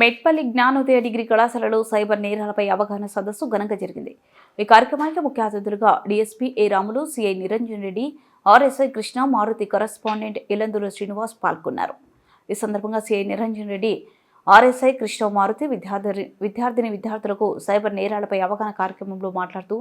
Metpally జ్ఞానోదయ degree కళాశాలలో cyber నేరాలపై అవగాహన సదస్సు ఘనంగా జరిగింది. ఈ కార్యక్రమానికి ముఖ్య అతిథులుగా DSP A Ramulu CI Niranjan Reddy RSI Krishna Maruthi correspondent Ilandula Srinivas పాల్గొన్నారు. ఈ సందర్భంగా సిఐ నిరంజన్ రెడ్డి ఆర్ఎస్ఐ కృష్ణ మారుతి విద్యార్థి విద్యార్థిని విద్యార్థులకు సైబర్ నేరాలపై అవగాహన కార్యక్రమంలో మాట్లాడుతూ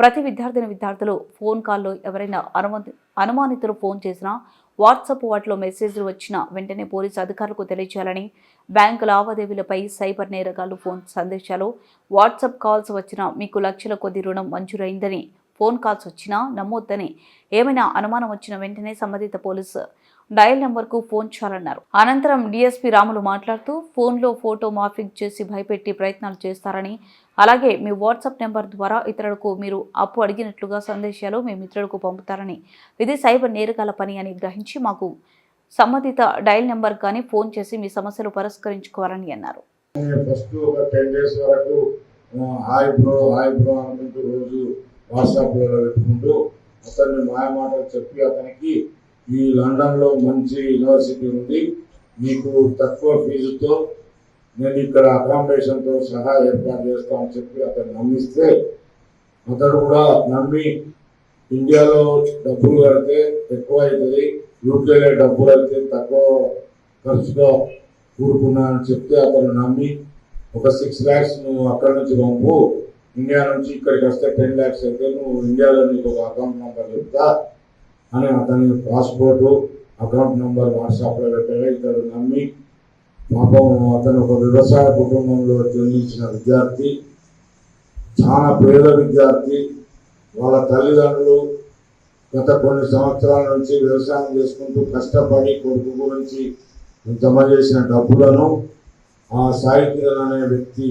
ప్రతి విద్యార్థిని విద్యార్థులు ఫోన్ కాల్లో ఎవరైనా అనుమతి అనుమానితులు ఫోన్ చేసినా వాట్సాప్ వాటిలో మెసేజ్లు వచ్చినా వెంటనే పోలీసు అధికారులకు తెలియజేయాలని బ్యాంకు లావాదేవీలపై సైబర్ నేరగాళ్ళు ఫోన్ సందేశాలు. వాట్సాప్ కాల్స్ వచ్చినా మీకు లక్షల కొద్ది రుణం మంజూరైందని ఫోన్ కాల్స్ వచ్చినా నమ్మొద్దని ఏమైనా అనుమానం వచ్చిన వెంటనే సంబంధిత పోలీసు డయల్ నెంబర్కు ఫోన్ చేయాలన్నారు. అనంతరం డీఎస్పీ రాములు మాట్లాడుతూ ఫోన్లో ఫోటో మార్ఫింగ్ చేసి భయపెట్టి ప్రయత్నాలు చేస్తారని అలాగే మీ వాట్సాప్ నెంబర్ ద్వారా ఇతరులకు మీరు అప్పు అడిగినట్లుగా సందేశాలు మీ మిత్రులకు పంపుతారని ఇది సైబర్ నేరగాల పని అని గ్రహించి మాకు సంబంధిత డయల్ నెంబర్ కానీ ఫోన్ చేసి మీ సమస్యలు పరిష్కరించుకోవాలని అన్నారు. ఫస్ట్ ఒక టెన్ డేస్ వరకు హాయ్ బ్రో హాయ్ బ్రో అనుకుంటూ రోజు వాట్సాప్లో పెట్టుకుంటూ అతన్ని మాయమాటలు చెప్పి అతనికి ఈ లండన్లో మంచి యూనివర్సిటీ ఉంది. మీకు తక్కువ ఫీజుతో నేను ఇక్కడ అకామిడేషన్తో సహా ఏర్పాటు చేస్తామని చెప్పి అతను నమ్మిస్తే అతడు కూడా నమ్మి ఇండియాలో డబ్బులు కడితే ఎక్కువ అవుతుంది యూకేలో డబ్బులు అయితే తక్కువ ఖర్చుతో కూడుకున్నా అని చెప్తే అతను నమ్మి ఒక సిక్స్ ల్యాక్స్ నువ్వు అక్కడ నుంచి పంపు ఇండియా నుంచి ఇక్కడికి వస్తే టెన్ ల్యాక్స్ అయితే నువ్వు ఇండియాలో నీకు ఒక అకౌంట్ నెంబర్ చెప్తా. అని అతని పాస్పోర్టు అకౌంట్ నెంబర్ వాట్సాప్లో పెట్టగా ఇతడు నమ్మి పాపం అతను ఒక వ్యవసాయ కుటుంబంలో జన్మించిన విద్యార్థి చాలా పేద విద్యార్థి. వాళ్ళ తల్లిదండ్రులు గత కొన్ని సంవత్సరాల నుంచి వ్యవసాయం చేసుకుంటూ కష్టపడి కొడుకు గురించి జమ చేసిన డబ్బులను ఆ సాహిత్యం అనే వ్యక్తి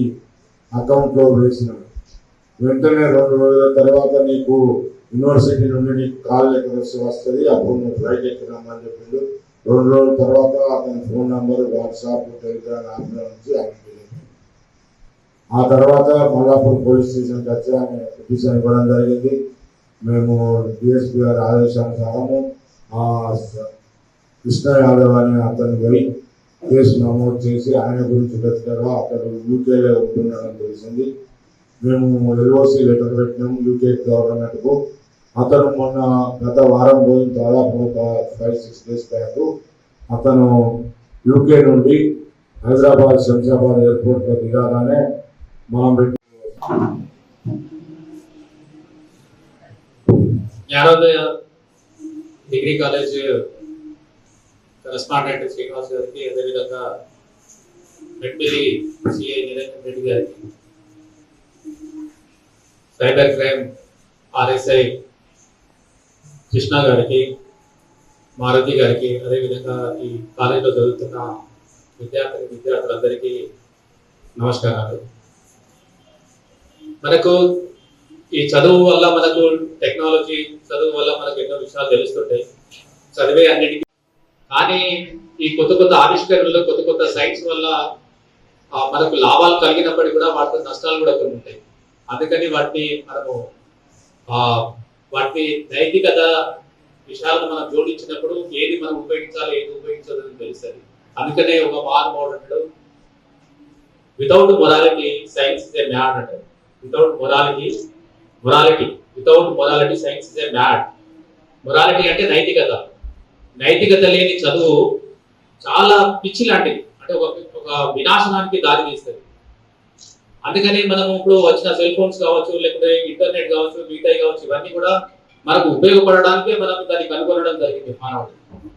అకౌంట్లో వేసినాడు వెంటనే రెండు రోజుల తర్వాత నీకు యూనివర్సిటీ నుండి నీకు కాల్ లెటర్ వస్తుంది అప్పుడు నువ్వు ఫ్లైట్ ఎక్కడమ్మని చెప్పిండు. రెండు రోజుల తర్వాత అతని ఫోన్ నంబర్ వాట్సాప్ టెలిగ్రామ్ యాప్ల నుంచి ఆయనకి ఆ తర్వాత మల్లాపూర్ పోలీస్ స్టేషన్కి వచ్చి ఆమె పిటిషన్ ఇవ్వడం జరిగింది. మేము డిఎస్పీ గారి ఆదేశానుసారము ఆ కృష్ణ యాదవ్ అనే అతను పోయి కేసు నమోదు చేసి ఆయన గురించి వెతకగా అతడు యూకేలో ఉంటున్నాడని తెలిసింది. మేము ఎల్ఓసి లెటర్ పెట్టినాము యూకే గవర్నమెంట్కు. అతను మొన్న గత వారం రోజులు దాదాపు ఒక ఫైవ్ సిక్స్ డేస్ బ్యాక్ అతను యూకే నుండి హైదరాబాద్ శంషాబాద్ ఎయిర్పోర్ట్లో దిగాగానే మనం Jnanodaya degree college correspondent Srinivas గారికి అదేవిధంగా మెట్పల్లి సిఐ నిరంజన్ రెడ్డి గారికి సైబర్ క్రైమ్ ఆర్ఎస్ఐ కృష్ణ గారికి మారుతి గారికి అదేవిధంగా ఈ కాలేజీలో జరుగుతున్న విద్యార్థి విద్యార్థులందరికీ నమస్కారాలు. మనకు ఈ చదువు వల్ల మనకు టెక్నాలజీ చదువు వల్ల మనకు ఎన్నో విషయాలు తెలుస్తుంటాయి. చదివే అన్నిటికీ కానీ ఈ కొత్త కొత్త ఆవిష్కరణలు కొత్త కొత్త సైన్స్ వల్ల మనకు లాభాలు కలిగినప్పటికీ కూడా వాటితో నష్టాలు కూడా కొన్ని ఉంటాయి. అందుకని వాటిని మనము వాటి నైతికత విషయాలను మనం జోడించినప్పుడు ఏది మనం ఉపయోగించాలి ఏది ఉపయోగించాలని తెలుస్తుంది. అందుకనే ఒక మహానుభావుడు అంటాడు without morality science is a mad అంటాడు. Without morality morality without morality science is a mad morality అంటే నైతికత. నైతికత లేని చదువు చాలా పిచ్చి లాంటిది అంటే ఒక ఒక వినాశనానికి దారి తీస్తుంది అందుకని మనం ఇప్పుడు వచ్చిన సెల్ ఫోన్స్ కావచ్చు లేకపోతే ఇంటర్నెట్ కావచ్చు మిగతాయి కావచ్చు ఇవన్నీ కూడా మనకు ఉపయోగపడడానికే మనం దాన్ని కనుగొనడం జరిగింది మానవుడు.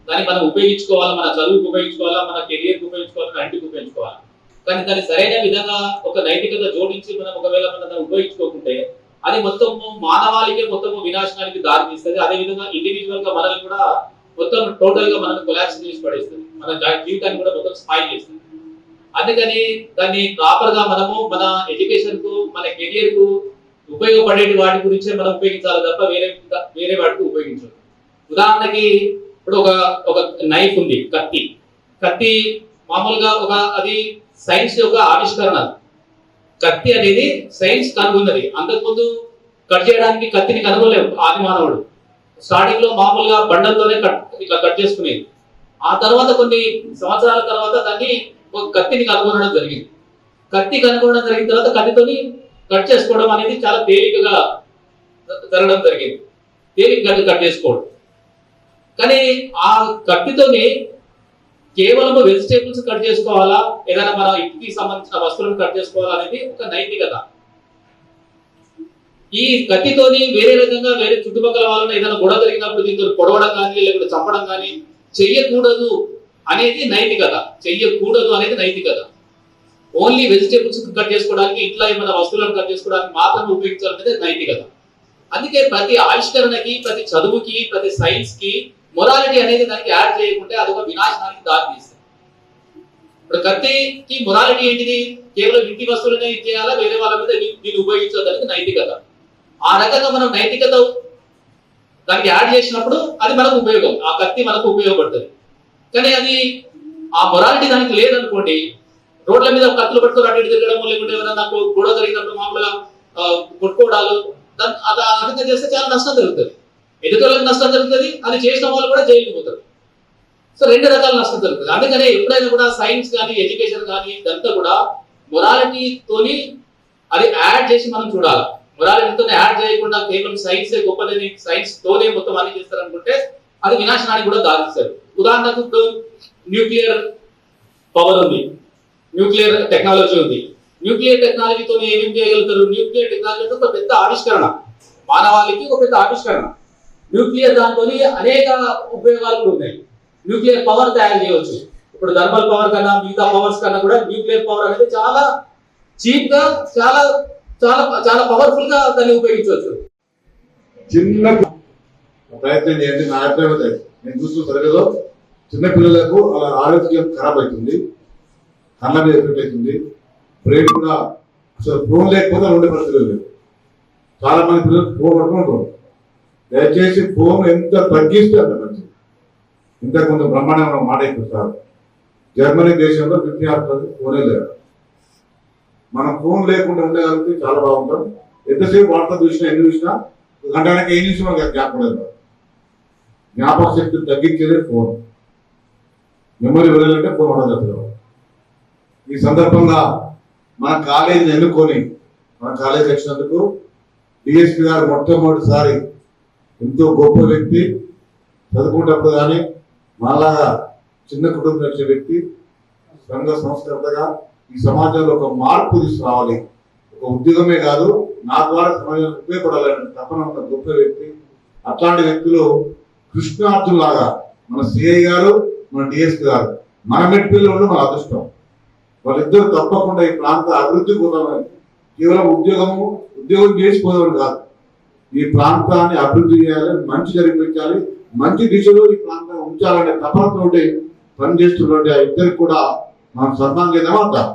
దాన్ని మనం ఉపయోగించుకోవాలా మన చదువుకు ఉపయోగించుకోవాలా మన కెరియర్కి ఉపయోగించుకోవాలా మన ఇంటికి ఉపయోగించుకోవాలా? కానీ దాన్ని సరైన విధంగా ఒక నైతికత జోడించి మనం ఒకవేళ మనం దాన్ని ఉపయోగించుకోకుంటే అది మొత్తం మానవాళికే మొత్తం వినాశనానికి దారి తీస్తుంది అదే విధంగా ఇండివిజువల్గా మనల్ని కూడా మొత్తం టోటల్గా మనం కొలాప్స్ చేసి పడేస్తుంది. మన జీవితాన్ని కూడా మొత్తం స్పాయిల్ చేస్తుంది. అందుకని దాన్ని ప్రాపర్గా మనము మన ఎడ్యుకేషన్కు మన కెరియర్కు ఉపయోగపడే వాటి గురించే మనం ఉపయోగించాలి తప్ప వేరే వేరే వాటికి ఉపయోగించాలి ఉదాహరణకి ఇప్పుడు ఒక ఒక నైఫ్ ఉంది కత్తి. కత్తి మామూలుగా ఒక అది సైన్స్ యొక్క ఆవిష్కరణ. కత్తి అనేది సైన్స్ కనుగొన్నది అంతకుముందు కట్ చేయడానికి కత్తిని కనుగొనలేవు ఆది మానవుడు. స్టార్టింగ్లో మామూలుగా బండలతోనే కట్ ఇట్లా కట్ చేసుకునేది. ఆ తర్వాత కొన్ని సంవత్సరాల తర్వాత దాన్ని కత్తిని కనుగొనడం జరిగింది. కత్తి కనుగొనడం జరిగిన తర్వాత కత్తితోని కట్ చేసుకోవడం అనేది చాలా తేలికగా జరగడం జరిగింది. తేలికగా కట్ చేసుకోవడం. కానీ ఆ కత్తితోని కేవలం వెజిటేబుల్స్ కట్ చేసుకోవాలా? ఏదైనా మన ఇంటికి సంబంధించిన వస్తువులను కట్ చేసుకోవాలా అనేది ఒక నైతికత ఈ కత్తితోని వేరే రకంగా వేరే చుట్టుపక్కల వాళ్ళని ఏదైనా గొడవ జరిగినప్పుడు దీంతో పొడవడం కానీ లేకపోతే చంపడం కానీ చెయ్యకూడదు. అనేది నైతికత చెయ్యకూడదు అనేది నైతికత ఓన్లీ వెజిటేబుల్స్ కట్ చేసుకోవడానికి ఇట్లా ఏమైనా వస్తువులను కట్ చేసుకోవడానికి మాత్రమే ఉపయోగించాలనేది నైతికత అందుకే ప్రతి ఆవిష్కరణకి ప్రతి చదువుకి ప్రతి సైన్స్కి మొరాలిటీ అనేది దానికి యాడ్ చేయకుంటే అది ఒక వినాశనానికి దారితీస్తుంది ఇప్పుడు కత్తికి మొరాలిటీ ఏంటిది? కేవలం ఇంటి వస్తువులనే చేయాలా? వేరే వాళ్ళ మీద దీన్ని ఉపయోగించడానికి నైతికత ఆ రకంగా మనం నైతికత దానికి యాడ్ చేసినప్పుడు అది మనకు ఉపయోగం. ఆ కత్తి మనకు ఉపయోగపడుతుంది. కానీ అది ఆ మొరాలిటీ దానికి లేదనుకోండి రోడ్ల మీద కత్తులు పట్టుకొని అటు ఇటు తిరగడం లేకుంటే ఏమైనా నాకు గొడవ జరిగినప్పుడు మామూలుగా కొట్టుకోవడాలు దాన్ని అది ఆ చేస్తే చాలా నష్టం జరుగుతుంది. ఎదుటోళ్ళకి నష్టం జరుగుతుంది అది చేసిన వాళ్ళు కూడా జైలుకి పోతారు. సో రెండు రకాల నష్టం జరుగుతుంది. అందుకనే ఎప్పుడైనా కూడా సైన్స్ కానీ ఎడ్యుకేషన్ కానీ ఇదంతా కూడా మొరాలిటీ తోని అది యాడ్ చేసి మనం చూడాలి. మొరాలిటీతో యాడ్ చేయకుండా కేవలం సైన్స్ గొప్పదని సైన్స్ తోనే మొత్తం అన్ని చేస్తారనుకుంటే అది వినాశనానికి కూడా దారిస్తారు ఉదాహరణకు ఇప్పుడు న్యూక్లియర్ పవర్ ఉంది. న్యూక్లియర్ టెక్నాలజీ ఉంది. న్యూక్లియర్ టెక్నాలజీతో ఏమేం చేయగలుగుతారు? న్యూక్లియర్ టెక్నాలజీ అంటే ఒక పెద్ద ఆవిష్కరణ. మానవాళికి ఒక పెద్ద ఆవిష్కరణ. న్యూక్లియర్ దాంతో అనేక ఉపయోగాలు ఉన్నాయి. న్యూక్లియర్ పవర్ తయారు చేయవచ్చు. ఇప్పుడు థర్మల్ పవర్ కన్నా మిగతా పవర్స్ కన్నా కూడా న్యూక్లియర్ పవర్ అనేది చాలా చీప్గా చాలా చాలా చాలా పవర్ఫుల్గా దాన్ని ఉపయోగించవచ్చు. చిన్న ప్రయత్నం చేయండి. నా అభిప్రాయం నేను చూస్తూ తరగతిలో చిన్నపిల్లలకు అలా ఆరోగ్యం ఖరాబ్ అవుతుంది కళ్ళ మీద ఎఫెక్ట్ అవుతుంది బ్రెయిన్ కూడా అసలు ఫోన్ లేకపోతే ఉండే పరిస్థితులు లేదు చాలా మంది పిల్లలు ఫోన్ పట్టుకుంటారు దయచేసి ఫోన్ ఎంత తగ్గిస్తే అంత మంచిది. ఇంతకు కొంత బ్రహ్మాండమైన మాట జర్మనీ దేశంలో విద్యార్థులకు ఫోనే లేదు మనం ఫోన్ లేకుండా ఉండగలిగితే చాలా బాగుంటాం. ఎంతసేపు వార్త చూసినా ఎన్ని చూసినా గంటకి ఏం చూసినా మనకి జ్ఞాపకం లేదు. జ్ఞాపక శక్తి తగ్గించేదే ఫోన్ మెమరీ వెళ్ళాలంటే ఫోన్ ఉండదు ఈ సందర్భంగా మన కాలేజీని ఎన్నుకొని మన కాలేజీ వచ్చినందుకు డిఎస్పీ గారు మొట్టమొదటిసారి ఎంతో గొప్ప వ్యక్తి. చదువుకునేటప్పుడు కానీ మాలాగా చిన్న కుటుంబం వచ్చే వ్యక్తి సంఘ సంస్కర్తగా ఈ సమాజంలో ఒక మార్పు తీసుకురావాలి. ఒక ఉద్యోగమే కాదు నా ద్వారా సమాజంలో ఉపయోగపడాలని తపన ఉన్న గొప్ప వ్యక్తి. అట్లాంటి వ్యక్తులు కృష్ణార్జున్ లాగా మన సిఐ గారు మన డిఎస్పి గారు మన మెట్పిల్లో ఉన్న మన అదృష్టం. వాళ్ళిద్దరు తప్పకుండా ఈ ప్రాంత అభివృద్ధి కోసమని కేవలం ఉద్యోగము ఉద్యోగం చేసిపోదామని కాదు. ఈ ప్రాంతాన్ని అభివృద్ధి చేయాలి మంచి జరిపించాలి మంచి దిశలో ఈ ప్రాంతాన్ని ఉంచాలనే తపనతోటి పనిచేస్తున్నటువంటి ఆ ఇద్దరికి కూడా మనం సన్మానం చేద్దామంటారు